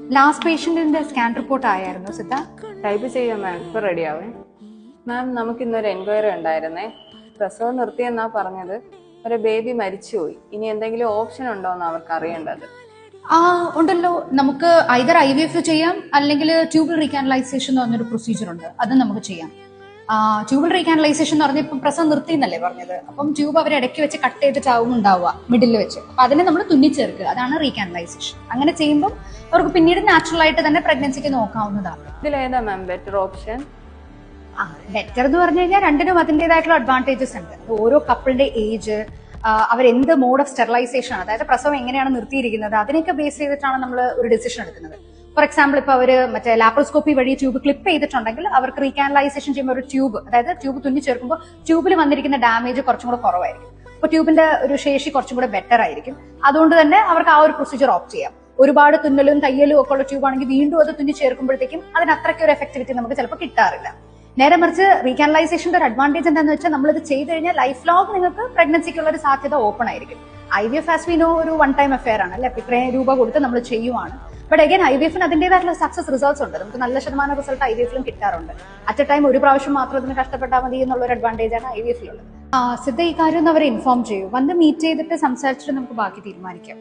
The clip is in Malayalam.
ലാസ്റ്റ് പേഷ്യന്റിന്റെ സ്കാൻ റിപ്പോർട്ട് ആയായിരുന്നു സിദ്ധ? ടൈപ്പ് ചെയ്യാം മാം ഇപ്പൊ റെഡി ആവേ. മാം നമുക്ക് ഇന്നൊരു എൻക്വയറി ഉണ്ടായിരുന്നേ. പ്രസവം നിർത്തിയെന്നാ പറഞ്ഞത്. ഒരു ബേബി മരിച്ചുപോയി. ഇനി എന്തെങ്കിലും ഓപ്ഷൻ ഉണ്ടോ എന്ന് അവർക്ക് അറിയേണ്ടത്? ആ ഉണ്ടല്ലോ. നമുക്ക് ഐതർ ഐ വി എഫ് ചെയ്യാം അല്ലെങ്കിൽ ട്യൂബൽ റീകാനലൈസേഷൻ എന്ന് പറഞ്ഞൊരു പ്രൊസീജിയർ ഉണ്ട്. അത് നമുക്ക് ചെയ്യാം. ട്യൂബൽ റീകാനലൈസേഷൻ എന്ന് പറഞ്ഞാൽ ഇപ്പം പ്രസവം നിർത്തി എന്നല്ലേ പറഞ്ഞത്. അപ്പം ട്യൂബ് അവർ ഇടയ്ക്ക് വെച്ച് കട്ട് ചെയ്തിട്ടാവും ഉണ്ടാവുക മിഡിൽ വെച്ച്. അപ്പൊ അതിനെ നമ്മൾ തുന്നിച്ചേർക്കുക. അതാണ് റീകാനലൈസേഷൻ അങ്ങനെ ചെയ്യുമ്പോൾ അവർക്ക് പിന്നീട് നാച്ചുറൽ ആയിട്ട് തന്നെ പ്രഗ്നൻസിക്ക് നോക്കാവുന്നതാണ് ഇതിലേതാ മാം ബെറ്റർ ഓപ്ഷൻ ആ ബെറ്റർ എന്ന് പറഞ്ഞു കഴിഞ്ഞാൽ രണ്ടിനും അതിന്റെതായിട്ടുള്ള അഡ്വാന്റേജസ് ഉണ്ട്. ഓരോ കപ്പിളിന്റെ ഏജ് അവരെന്ത് മോഡ് ഓഫ് സ്റ്റെറിലൈസേഷൻ ആണ് അതായത് പ്രസവം എങ്ങനെയാണ് നിർത്തിയിരിക്കുന്നത് അതിനൊക്കെ ബേസ് ചെയ്തിട്ടാണ് നമ്മൾ ഒരു ഡിസിഷൻ എടുക്കുന്നത്. ഫോർ എക്സാമ്പിൾ ഇപ്പൊ അവർ മറ്റേ ലാപ്രോസ്കോപ്പി വഴി ട്യൂബ് ക്ലിപ്പ് ചെയ്തിട്ടുണ്ടെങ്കിൽ അവർക്ക് റീകാനലൈസേഷൻ ചെയ്യുമ്പോൾ ഒരു ട്യൂബ് അതായത് ട്യൂബ് തുന്നി ചേർക്കുമ്പോൾ ട്യൂബിൽ വന്നിരിക്കുന്ന ഡാമേജ് കുറച്ചും കൂടെ കുറവായിരിക്കും. അപ്പൊ ട്യൂബിന്റെ ഒരു ശേഷി കുറച്ചും കൂടെ ബെറ്റർ ആയിരിക്കും. അതുകൊണ്ട് തന്നെ അവർക്ക് ആ ഒരു പ്രൊസീജിയർ ഓപ്റ്റ് ചെയ്യാം. ഒരുപാട് തുന്നലും തയ്യലും ഒക്കെ ഉള്ള ട്യൂബാണെങ്കിൽ വീണ്ടും അത് തുന്നി ചേർക്കുമ്പോഴത്തേക്കും അതിന് അത്രയ്ക്ക് ഒരു എഫക്ടിവിറ്റി നമുക്ക് ചിലപ്പോൾ കിട്ടാറില്ല. നേരെ മറിച്ച് റീകാനലൈസേഷന്റെ ഒരു അഡ്വാന്റേജ് എന്താണെന്ന് വെച്ചാൽ നമ്മൾ ഇത് ചെയ്ത് കഴിഞ്ഞാൽ ലൈഫ് ലോങ് നിങ്ങൾക്ക് പ്രഗ്നൻസിക്കുള്ള ഒരു സാധ്യത ഓപ്പൺ ആയിരിക്കും. I V F as we know ഒരു വൺ ടൈം അഫെയർ ആണ് അല്ലെ? ഇത്രയും രൂപ കൊടുത്ത് നമ്മൾ ചെയ്യുവാണ്. ബട്ട് അഗൈൻ ഐ വി എഫിന് അതിന്റേതായിട്ടുള്ള സക്സസ് റിസൾട്ട്സ് ഉണ്ട്. നമുക്ക് നല്ല ശതമാനം റിസൾട്ട് ഐ വി എഫിലും കിട്ടാറുണ്ട്. അറ്റ് എ ടൈം ഒരു പ്രാവശ്യം മാത്രം ഇതിന് കഷ്ടപ്പെട്ടാൽ മതി എന്നുള്ള ഒരു അഡ്വാന്റേജ് ആണ് ഐ വി എഫിലുള്ളത് സിദ്ധ ഈ കാര്യം അവരെ ഇൻഫോം ചെയ്യൂ. വന്ന് മീറ്റ് ചെയ്തിട്ട് സംസാരിച്ചിട്ട് നമുക്ക് ബാക്കി തീരുമാനിക്കാം.